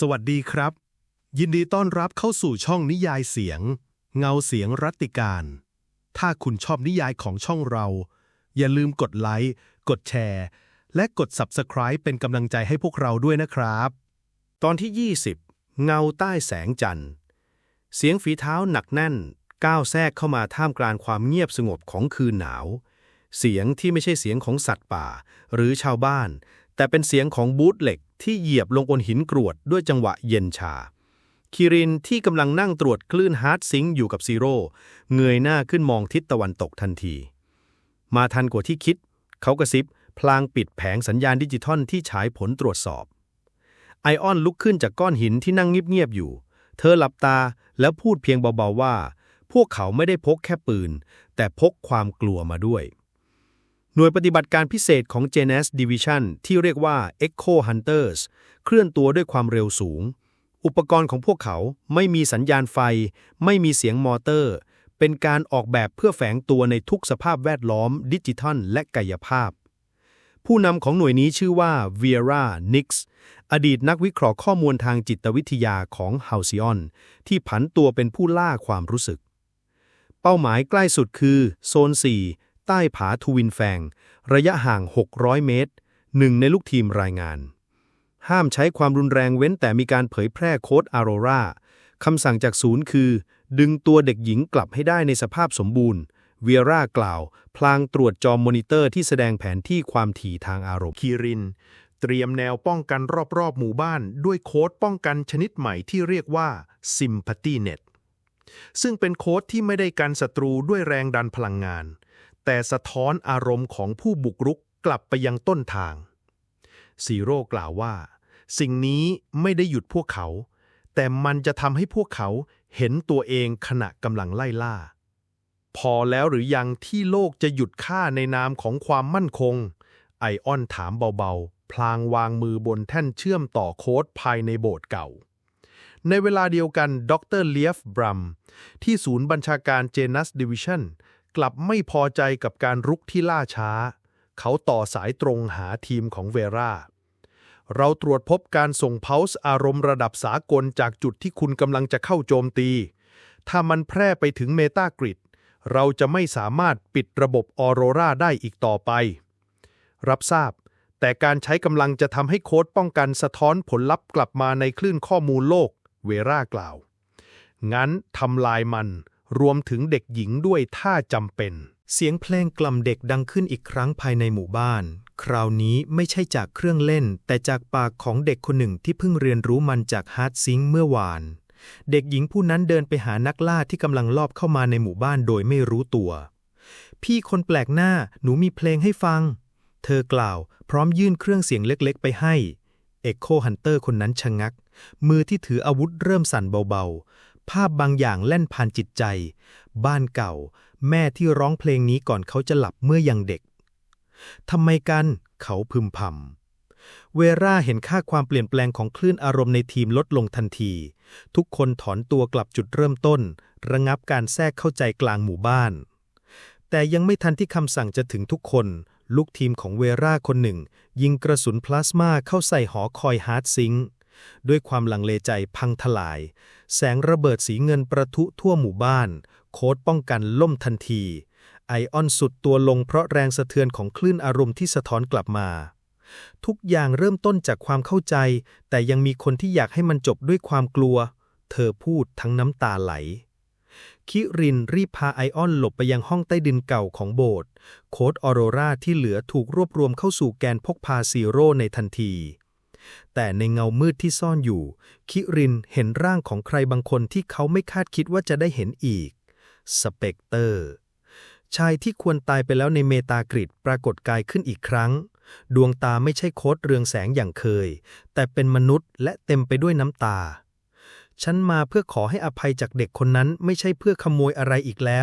สวัสดีครับ ยินดีต้อนรับเข้าสู่ช่องนิยายเสียง เงาเสียงรัติการ ถ้าคุณชอบนิยายของช่องเรา อย่าลืมกดไลค์กดแชร์ และกด Subscribe เป็นกำลังใจให้พวกเราด้วยนะครับ ตอนที่ 20 เงาใต้แสงจันทร์ เสียงฝีเท้าหนักแน่น ก้าวแทรกเข้ามาท่ามกลางความเงียบสงบของคืนหนาว เสียงที่ไม่ใช่เสียงของสัตว์ป่า หรือชาวบ้าน แต่เป็นเสียงของบูธเหล็ก ที่เหยียบลงบนหินกรวดด้วยจังหวะเย็นชา คิรินที่กำลังนั่งตรวจคลื่นฮาร์ดซิงอยู่กับซีโร่เงยหน้าขึ้นมองทิศตะวันตกทันที มาทันกว่าที่คิด เขากระซิบ พลางปิดแผงสัญญาณดิจิทัลที่ฉายผลตรวจสอบ ไอออนลุกขึ้นจากก้อนหินที่นั่งเงียบๆอยู่ เธอหลับตาแล้วพูดเพียงเบาๆว่า พวกเขาไม่ได้พกแค่ปืน แต่พกความกลัวมาด้วย หน่วยปฏิบัติการพิเศษของ JNS Division ที่เรียกว่า Echo Hunters เคลื่อนตัวด้วยความเร็วสูง อุปกรณ์ของพวกเขาไม่มีสัญญาณไฟ ไม่มีเสียงมอเตอร์ เป็นการออกแบบเพื่อแฝงตัวในทุกสภาพแวดล้อม ดิจิทัล และกายภาพ ผู้นำของหน่วยนี้ชื่อว่า Vera Nix อดีตนักวิเคราะห์ข้อมูลทางจิตวิทยาของ Halcyon ที่ผันตัวเป็นผู้ล่าความรู้สึก เป้าหมายใกล้สุดคือโซน 4 ใต้ผาทูวินแฟง ระยะห่าง 600 เมตร หนึ่งในลูกทีมรายงาน ห้ามใช้ความรุนแรงเว้นแต่มีการเผยแพร่โค้ดอ r โรราคำสั่งจากศูนย์คือ ดึงตัวเด็กหญิงกลับให้ได้ในสภาพสมบูรณ์ เวียร่ากล่าว พลางตรวจจอมอนิเตอร์ที่แสดงแผนที่ความถี่ทางอารมณ์คีริน เตรียมแนวป้องกันรอบๆ หมู่บ้าน ด้วยโค้ดป้องกันชนิดใหม่ที่เรียกว่า Sympathy Net ซึ่งเป็นโค้ดที่ไม่ได้กันศัตรูด้วยแรงดันพลังงาน แต่สะท้อนอารมณ์ของผู้บุกรุกกลับไปยังต้นทาง ซีโร่กล่าวว่า สิ่งนี้ไม่ได้หยุดพวกเขา แต่มันจะทำให้พวกเขาเห็นตัวเองขณะกำลังไล่ล่า พอแล้วหรือยังที่โลกจะหยุดฆ่าในนามของความมั่นคง ไอออนถามเบาๆ พลางวางมือบนแท่นเชื่อมต่อโค้ดภายในโบสถ์เก่าในเวลาเดียวกัน ดรเลียฟบรัม ที่ศูนย์บัญชาการเจนัสดิวิชัน กลับไม่พอใจกับการรุกที่ล่าช้า เขาต่อสายตรงหาทีมของเวราเราตรวจพบการส่งเพาส์อารมณ์ระดับสากลจากจุดที่คุณกำลังจะเข้าโจมตี ถ้ามันแพร่ไปถึงเมตากริดเราจะไม่สามารถปิดระบบออโรราได้อีกต่อไป รับทราบ แต่การใช้กำลังจะทำให้โค้ดป้องกันสะท้อนผลลัพธ์กลับมาในคลื่นข้อมูลโลก เวรากล่าว งั้นทำลายมัน รวมถึงเด็กหญิงด้วยถ้าจำเป็น เสียงเพลงกล่อมเด็กดังขึ้นอีกครั้งภายในหมู่บ้าน คราวนี้ไม่ใช่จากเครื่องเล่น แต่จากปากของเด็กคนหนึ่งที่เพิ่งเรียนรู้มันจากฮาร์ดซิงเมื่อวาน เด็กหญิงผู้นั้นเดินไปหานักล่าที่กำลังลอบเข้ามาในหมู่บ้านโดยไม่รู้ตัว พี่คนแปลกหน้าหนูมีเพลงให้ฟัง เธอกล่าว พร้อมยื่นเครื่องเสียงเล็กๆ ไปให้เอ็กโคฮันเตอร์คนนั้นชะงัก มือที่ถืออาวุธเริ่มสั่นเบาๆ ภาพบางอย่างแล่นผ่านจิตใจ บ้านเก่า แม่ที่ร้องเพลงนี้ก่อนเขาจะหลับเมื่อยังเด็กทำไมกันเขาพึมพำเวราเห็นค่าความเปลี่ยนแปลงของคลื่นอารมณ์ในทีมลดลงทันที ทุกคนถอนตัวกลับจุดเริ่มต้น ระงับการแทรกเข้าใจกลางหมู่บ้าน แต่ยังไม่ทันที่คำสั่งจะถึงทุกคน ลูกทีมของเวราคนหนึ่ง ยิงกระสุนพลาสมาเข้าใส่หอคอยฮาร์ดซิงค์ ด้วยความลังเลใจพังทลาย แสงระเบิดสีเงินประทุทั่วหมู่บ้าน โค้ดป้องกันล่มทันที ไอออนสุดตัวลงเพราะแรงสะเทือนของคลื่นอารมณ์ที่สะท้อนกลับมา ทุกอย่างเริ่มต้นจากความเข้าใจ แต่ยังมีคนที่อยากให้มันจบด้วยความกลัว เธอพูดทั้งน้ำตาไหลคิรินรีบพาไอออนหลบไปยังห้องใต้ดินเก่าของโบสถ์โค้ดออโรราที่เหลือถูกรวบรวมเข้าสู่แกนพกพาซีโร่ในทันที แต่ในเงามืดที่ซ่อนอยู่ คิรินเห็นร่างของใครบางคนที่เขาไม่คาดคิดว่าจะได้เห็นอีก สเปกเตอร์ ชายที่ควรตายไปแล้วในเมตากริดปรากฏกายขึ้นอีกครั้ง ดวงตาไม่ใช่โคดเรืองแสงอย่างเคย แต่เป็นมนุษย์และเต็มไปด้วยน้ำตา ฉันมาเพื่อขอให้อภัยจากเด็กคนนั้นไม่ใช่เพื่อขโมยอะไรอีกแล้ว